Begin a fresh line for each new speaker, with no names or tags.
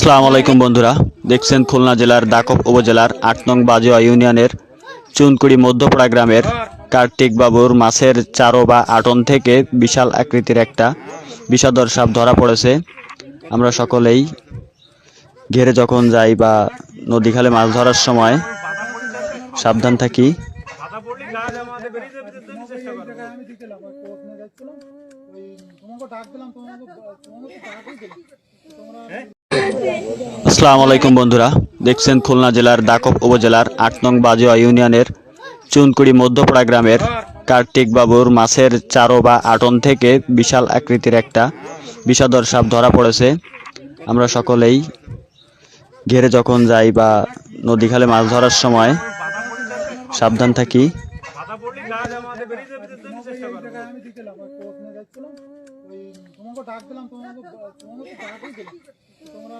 আসসালামু আলাইকুম বন্ধুরা। দেখছেন খুলনা জেলার দাকব উপজেলার আট নং বাজুয়া ইউনিয়নের চুনকুড়ি মধ্যপাড়া গ্রামের কার্তিক বাবুর মাছের চারো বা আটন থেকে বিশাল আকৃতির একটা বিষাদর সাপ ধরা পড়েছে। আমরা সকলেই ঘেরে যখন যাই বা নদী খালে মাছ ধরার সময় সাবধান থাকি।
ডাক দিলাম তোমরা
আসসালামু আলাইকুম বন্ধুরা। দেখছেন খুলনা জেলার দাকব উপজেলার আট নং বাজুয়া ইউনিয়নের চুনকুড়ি মধ্যপাড়া গ্রামের কার্তিক বাবুর মাছের চারো বা আটন থেকে বিশাল আকৃতির একটা বিষাদর সাপ ধরা পড়েছে। আমরা সকলেই ঘেরে যখন যাই বা নদী খালে মাছ ধরার সময় সাবধান থাকি।
তোমাকে ডাক দিলাম তোমাকে তোমাকে দিলাম তোমরা